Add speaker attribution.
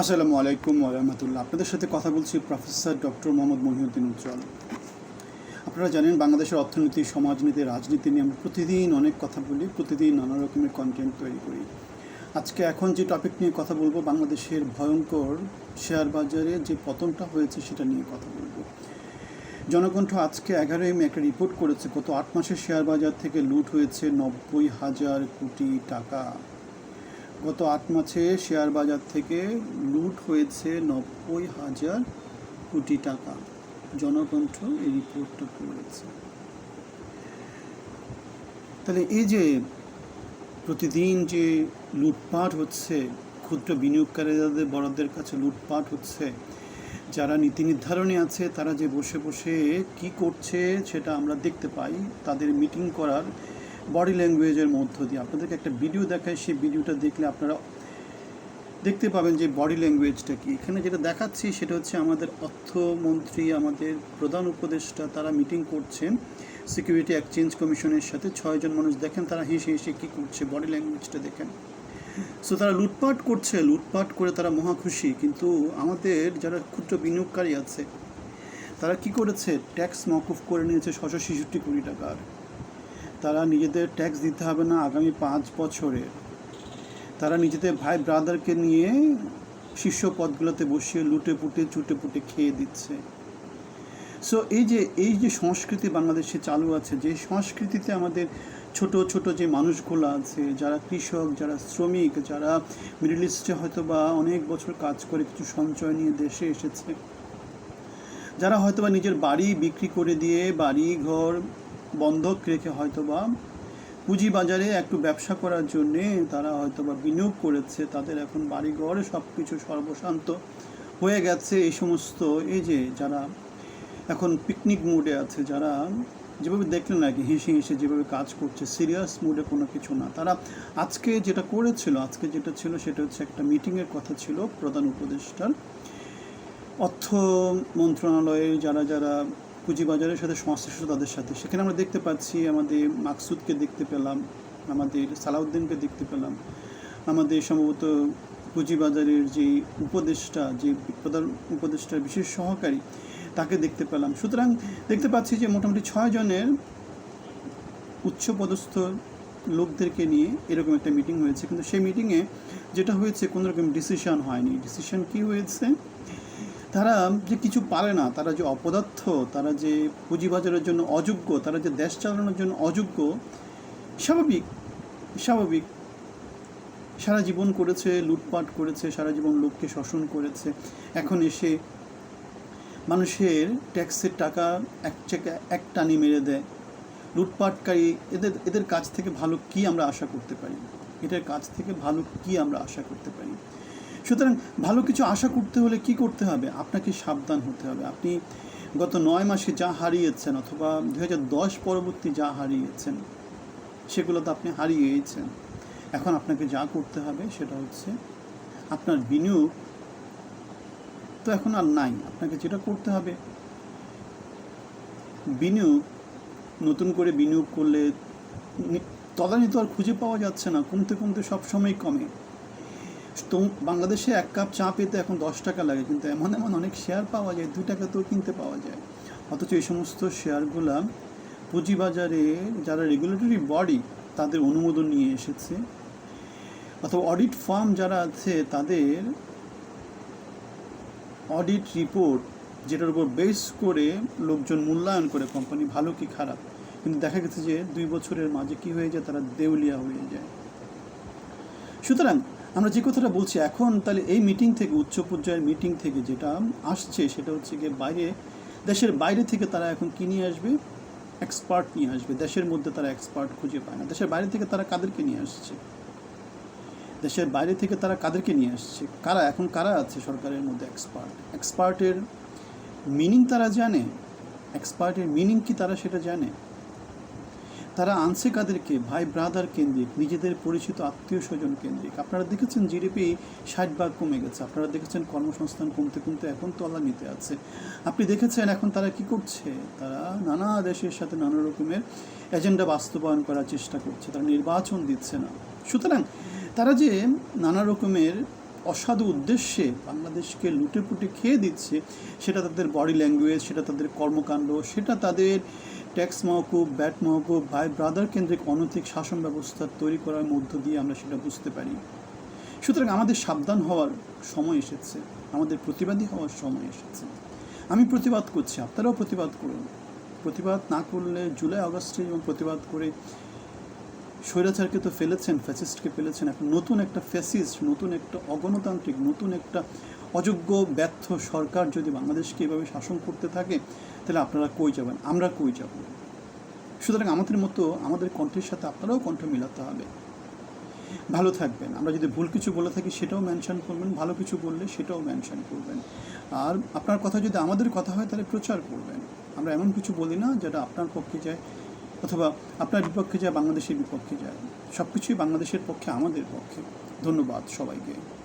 Speaker 1: আসসালামু আলাইকুম রহমতুল্লাহ। আপনাদের সাথে কথা বলছি প্রফেসর ডক্টর মোহাম্মদ মহিউদ্দিন উজ্জ্বল। আপনারা জানেন বাংলাদেশের অর্থনীতি, সমাজনীতি, রাজনীতি নিয়ে আমরা প্রতিদিন অনেক কথা বলি, প্রতিদিন নানা রকমের কন্টেন্ট তৈরি করি। আজকে এখন যে টপিক নিয়ে কথা বলব, বাংলাদেশের ভয়ঙ্কর শেয়ার বাজারে যে পতনটা হয়েছে সেটা নিয়ে কথা বলব। জনকণ্ঠ আজকে এগারোই মে একটা রিপোর্ট করেছে, গত আট মাসের শেয়ার বাজার থেকে লুট হয়েছে নব্বই হাজার কোটি টাকা। গত আট মাসে শেয়ার বাজার থেকে লুট হয়েছে নব্বই হাজার কোটি টাকা। জনকণ্ঠ এই রিপোর্টটা করেছে। তাহলে এই যে প্রতিদিন যে লুটপাট হচ্ছে, ক্ষুদ্র বিনিয়োগকারীদের, বড়দের কাছে লুটপাট হচ্ছে, যারা নীতি নির্ধারণে আছে, তারা যে বসে বসে কি করছে সেটা আমরা দেখতে পাই। তাদের মিটিং করার বডি ল্যাঙ্গুয়েজের মধ্য দিয়ে। আপনাদেরকে একটা ভিডিও দেখায় সেই ভিডিওটা দেখলে আপনারা দেখতে পাবেন যে বডি ল্যাঙ্গুয়েজটা কি। এখানে যেটা দেখাচ্ছি, সেটা হচ্ছে আমাদের অর্থমন্ত্রী, আমাদের প্রধান উপদেষ্টা, তারা মিটিং করছেন সিকিউরিটি এক্সচেঞ্জ কমিশনের সাথে। ছয়জন মানুষ দেখেন, তারা হেসে হেসে কী করছে বডি ল্যাঙ্গুয়েজটা দেখেন। সো তারা লুটপাট করছে, লুটপাট করে তারা মহা খুশি। কিন্তু আমাদের যারা ক্ষুদ্র বিনিয়োগকারী আছে, তারা কি করেছে? ট্যাক্স মকুফ করে নিয়েছে, ছশো ছেষট্টি কোটি টাকার। তারা নিজেদের ট্যাক্স দিতে হবে না আগামী পাঁচ বছরে। তারা নিজেদের ভাই ব্রাদারকে নিয়ে শীর্ষ পদগুলোতে বসিয়ে লুটে পুটে চুটে পুটে খেয়ে দিচ্ছে। সো এই যে এই যে সংস্কৃতি বাংলাদেশে চালু আছে, যে সংস্কৃতিতে আমাদের ছোট ছোট যে মানুষগুলো আছে, যারা কৃষক, যারা শ্রমিক, যারা মিডল ইস্টে হয়তো বা অনেক বছর কাজ করে, কিছু সঞ্চয় নিয়ে দেশে এসেছে, যারা হয়তো বা নিজের বাড়ি বিক্রি করে দিয়ে বাড়ি, ঘর বন্ধক রেখে হয়তো বা পুঁজিবাজারে একটু ব্যবসা করার জন্যে তারা হয়তো বা বিনিয়োগ করেছে, তাদের এখন বাড়িঘর সব কিছু সর্বশান্ত হয়ে গেছে। এই সমস্ত এই যে যারা এখন পিকনিক মুডে আছে, যারা যেভাবে দেখলেন আর কি, হেসে হেসে যেভাবে কাজ করছে, সিরিয়াস মুডে কোনো কিছু না। তারা আজকে যেটা করেছিল, আজকে যেটা ছিল সেটা হচ্ছে একটা মিটিংয়ের কথা ছিল প্রধান উপদেষ্টার। অর্থ মন্ত্রণালয়ের যারা যারা পুঁজিবাজারের সাথে সংশ্লিষ্ট তাদের সাথে। সেখানে আমরা দেখতে পাচ্ছি আমাদের মাকসুদকে দেখতে পেলাম, আমাদের সালাউদ্দিনকে দেখতে পেলাম, আমাদের সম্ভবত পুঁজিবাজারের যে উপদেষ্টা, যে প্রধান উপদেষ্টার বিশেষ সহকারী, তাকে দেখতে পেলাম। সুতরাং দেখতে পাচ্ছি যে মোটামুটি ছয় জনের উচ্চপদস্থ লোকদেরকে নিয়ে এরকম একটা মিটিং হয়েছে। কিন্তু সেই মিটিংয়ে যেটা হয়েছে কোনো রকম ডিসিশন হয়নি। ডিসিশন কি হয়েছে? তারা যে কিছু পারে না, তারা যে অপদার্থ, তারা যে পুঁজিবাজারের জন্য অযোগ্য, তারা যে দেশ চালানোর জন্য অযোগ্য, স্বাভাবিক স্বাভাবিক। সারা জীবন করেছে, লুটপাট করেছে, সারা জীবন লোককে শোষণ করেছে। এখন এসে মানুষের ট্যাক্সের টাকা এক চেকে, এক টানি মেরে দেয়। লুটপাটকারী, এদের এদের কাছ থেকে ভালো কি আমরা আশা করতে পারি? এটার কাছ থেকে ভালো কি আমরা আশা করতে পারি? সুতরাং ভালো কিছু আশা করতে হলে কি করতে হবে? আপনাকে সাবধান হতে হবে। আপনি গত নয় মাসে যা হারিয়েছেন অথবা দু দশ পরবর্তী যা হারিয়েছেন, সেগুলো তো আপনি হারিয়েছেন এখন আপনাকে যা করতে হবে সেটা হচ্ছে আপনার বিনিয়োগ তো এখন আর নাই। আপনাকে যেটা করতে হবে, বিনিয়োগ, নতুন করে বিনিয়োগ করলে নি- তদানি তো আর খুঁজে পাওয়া যাচ্ছে না। কমতে কমতে সবসময় কমে। বাংলাদেশে এক কাপ চা পেতে এখন দশ টাকা লাগে, কিন্তু এমন এমন অনেক শেয়ার পাওয়া যায় দুই টাকা তো কিনতে পাওয়া যায়। অথচ এই সমস্ত শেয়ারগুলা পুঁজিবাজারে যারা রেগুলেটরি বডি তাদের অনুমোদন নিয়ে এসেছে। অথবা অডিট ফার্ম যারা আছে তাদের অডিট রিপোর্ট যেটার উপর বেস করে লোকজন মূল্যায়ন করে কোম্পানি ভালো কি খারাপ। কিন্তু দেখা গেছে যে দুই বছরের মাঝে কি হয়ে যায়, তারা দেউলিয়া হয়ে যায়। সুতরাং আমরা যে কথাটা বলছি, এখন তাহলে এই মিটিং থেকে, উচ্চ পর্যায়ের মিটিং থেকে যেটা আসছে, সেটা হচ্ছে গিয়ে বাইরে, দেশের বাইরে থেকে তারা এখন কি নিয়ে আসবে? এক্সপার্ট নিয়ে আসবে। দেশের মধ্যে তারা এক্সপার্ট খুঁজে পায় না। দেশের বাইরে থেকে তারা কাদেরকে নিয়ে আসছে? দেশের বাইরে থেকে তারা কাদেরকে নিয়ে আসছে? কারা? এখন কারা আছে সরকারের মধ্যে এক্সপার্ট এক্সপার্টের মিনিং তারা জানে? এক্সপার্টের মিনিং কি তারা সেটা জানে? তারা আনছে কাদেরকে ভাই ব্রাদার কেন্দ্রিক, নিজেদের পরিচিত আত্মীয় স্বজন কেন্দ্রিক। আপনারা দেখেছেন জিডিপি ষাট ভাগ কমে গেছে। আপনারা দেখেছেন কর্মসংস্থান কমতে কমতে এখন তলা নিতে আছে। আপনি দেখেছেন এখন তারা কি করছে? তারা নানা দেশের সাথে নানা রকমের এজেন্ডা বাস্তবায়ন করার চেষ্টা করছে। তারা নির্বাচন দিচ্ছে না। সুতরাং তারা যে নানা রকমের অসাধু উদ্দেশ্যে বাংলাদেশকে লুটে পুটে খেয়ে দিচ্ছে, সেটা তাদের বডি ল্যাঙ্গুয়েজ সেটা তাদের কর্মকাণ্ড, সেটা তাদের ট্যাক্স মহকুব ব্যাট মহকুব ভাই ব্রাদার কেন্দ্রিক অনৈতিক শাসন ব্যবস্থা তৈরি করার মধ্য দিয়ে আমরা সেটা বুঝতে পারি। সুতরাং আমাদের সাবধান হওয়ার সময় এসেছে। আমাদের প্রতিবাদী হওয়ার সময় এসেছে। আমি প্রতিবাদ করছি, আপনারাও প্রতিবাদ করুন। প্রতিবাদ না করলে জুলাই, আগস্টে এবং প্রতিবাদ করে স্বৈরাচারকে তো ফেলেছেন, ফ্যাসিস্টকে ফেলেছেন। এখন নতুন একটা ফ্যাসিস্ট, নতুন একটা অগণতান্ত্রিক, নতুন একটা অযোগ্য, ব্যর্থ সরকার যদি বাংলাদেশকে এভাবে শাসন করতে থাকে, তাহলে আপনারা কই যাবেন? আমরা কই যাব? সুতরাং আমাদের মতো আমাদের কণ্ঠের সাথে আপনারাও কণ্ঠ মিলাতে হবে। ভালো থাকবেন। আমরা যদি ভুল কিছু বলে থাকি, সেটাও মেনশন করবেন। ভালো কিছু বললে সেটাও মেনশন করবেন। আর আপনার কথা যদি আমাদের কথা হয়, তাহলে প্রচার করবেন। আমরা এমন কিছু বলি না যেটা আপনার পক্ষে যায়, অথবা আপনার বিপক্ষে যায়, বাংলাদেশের বিপক্ষে যায়। সব কিছুই বাংলাদেশের পক্ষে, আমাদের পক্ষে। ধন্যবাদ সবাইকে।